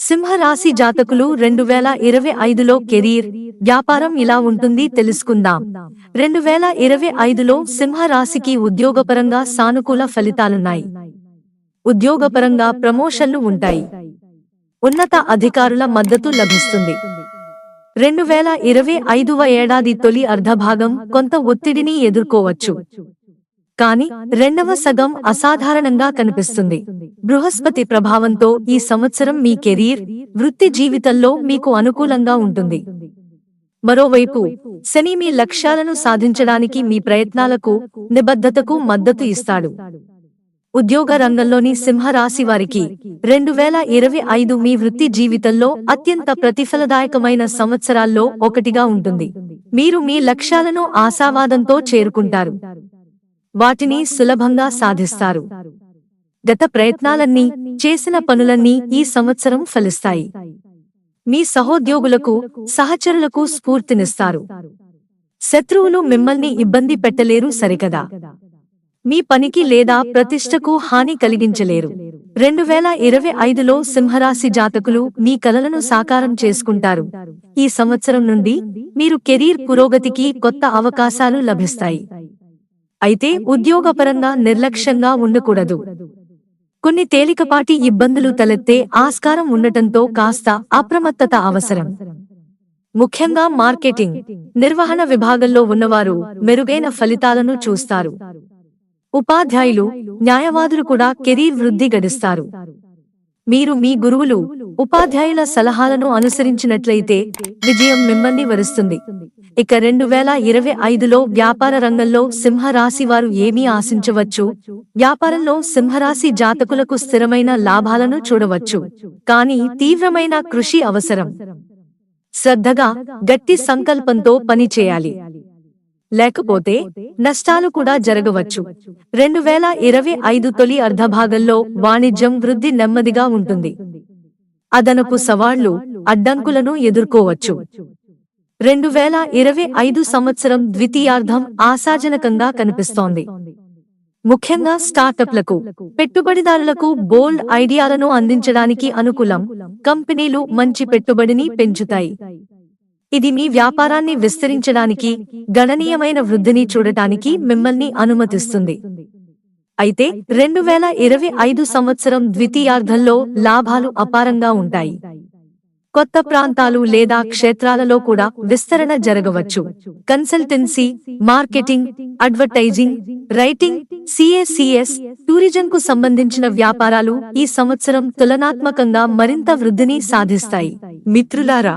సింహరాశి జాతకులు రెండు వేల ఇరవై ఐదులో కెరీర్ వ్యాపారం ఇలా ఉంటుంది తెలుసుకుందాం. రెండు వేల ఇరవై ఐదులో సింహరాశికి ఉద్యోగపరంగా సానుకూల ఫలితాలున్నాయి. ఉద్యోగపరంగా ప్రమోషన్లు ఉంటాయి. ఉన్నత అధికారుల మద్దతు లభిస్తుంది. రెండు వేల ఇరవై ఐదువ ఏడాది తొలి అర్ధభాగం కొంత ఒత్తిడిని ఎదుర్కోవచ్చు. కాని రెండవ సగం అసాధారణంగా కనిపిస్తుంది. బృహస్పతి ప్రభావంతో ఈ సంవత్సరం మీ కెరీర్ వృత్తి జీవితంలో మీకు అనుకూలంగా ఉంటుంది. మరోవైపు శని మీ లక్ష్యాలను సాధించడానికి మీ ప్రయత్నాలకు నిబద్ధతకు మద్దతు ఇస్తాడు. ఉద్యోగ రంగంలోని సింహరాశి వారికి రెండు వేల ఇరవై ఐదు మీ వృత్తి జీవితంలో అత్యంత ప్రతిఫలదాయకమైన సంవత్సరాల్లో ఒకటిగా ఉంటుంది. మీరు మీ లక్ష్యాలను ఆశావాదంతో చేరుకుంటారు. వాటిని సులభంగా సాధిస్తారు. గత ప్రయత్నాలన్నీ చేసిన పనులన్నీ ఈ సంవత్సరం ఫలిస్తాయి. మీ సహోద్యోగులకు సహచరులకు స్ఫూర్తినిస్తారు. శత్రువులు మిమ్మల్ని ఇబ్బంది పెట్టలేరు సరికదా? మీ పనికి లేదా ప్రతిష్టకు హాని కలిగించలేరు. రెండు వేల ఇరవై ఐదులో సింహరాశి జాతకులు మీ కలలను సాకారం చేసుకుంటారు. ఈ సంవత్సరం నుండి మీరు కెరీర్ పురోగతికి కొత్త అవకాశాలు లభిస్తాయి. అయితే ఉద్యోగపరంగా నిర్లక్ష్యంగా ఉండకూడదు. కొన్ని తేలికపాటి ఇబ్బందులు తలెత్తే ఆస్కారం ఉండటంతో కాస్త అప్రమత్తత అవసరం. ముఖ్యంగా మార్కెటింగ్ నిర్వహణ విభాగంలో ఉన్నవారు మెరుగైన ఫలితాలను చూస్తారు. ఉపాధ్యాయులు న్యాయవాదులు కూడా కెరీర్ వృద్ధి గడిస్తారు. మీరు మీ గురువులు ఉపాధ్యాయుల సలహాలను అనుసరించినట్లయితే విజయం మిమ్మల్ని వరుస్తుంది. ఇక రెండు వేల ఇరవై ఐదులో వ్యాపార రంగంలో సింహరాశి వారు ఏమీ ఆశించవచ్చు? వ్యాపారంలో సింహరాశి జాతకులకు స్థిరమైన లాభాలను చూడవచ్చు. కానీ తీవ్రమైన కృషి అవసరం. శ్రద్ధగా గట్టి సంకల్పంతో పని చేయాలి. లేకపోతే నష్టాలు కూడా జరగవచ్చు. రెండు వేల ఇరవై ఐదు తొలి అర్ధభాగంలో వాణిజ్యం వృద్ధి నెమ్మదిగా ఉంటుంది. అదనపు సవాళ్ళు అడ్డంకులను ఎదుర్కోవచ్చు. రెండు వేల ఇరవై ఐదు సంవత్సరం ద్వితీయార్థం ఆశాజనకంగా కనిపిస్తోంది. ముఖ్యంగా స్టార్టప్లకు పెట్టుబడిదారులకు బోల్డ్ ఐడియాలను అందించడానికి అనుకూలం కంపెనీలు మంచి పెట్టుబడిని పెంచుతాయి. ఇది మీ వ్యాపారాన్ని విస్తరించడానికి గణనీయమైన వృద్ధిని చూడటానికి మిమ్మల్ని అనుమతిస్తుంది. అయితే రెండు వేల ఇరవై ఐదు సంవత్సరం ద్వితీయార్థంలో లాభాలు అపారంగా ఉంటాయి. కొత్త ప్రాంతాలు లేదా క్షేత్రాలలో కూడా విస్తరణ జరగవచ్చు. Consultancy marketing advertising writing CSCS టూరిజంకు సంబంధించిన వ్యాపారాలు ఈ సంవత్సరం తులనాత్మకంగా మరింత వృద్ధిని సాధిస్తాయి. మిత్రులారా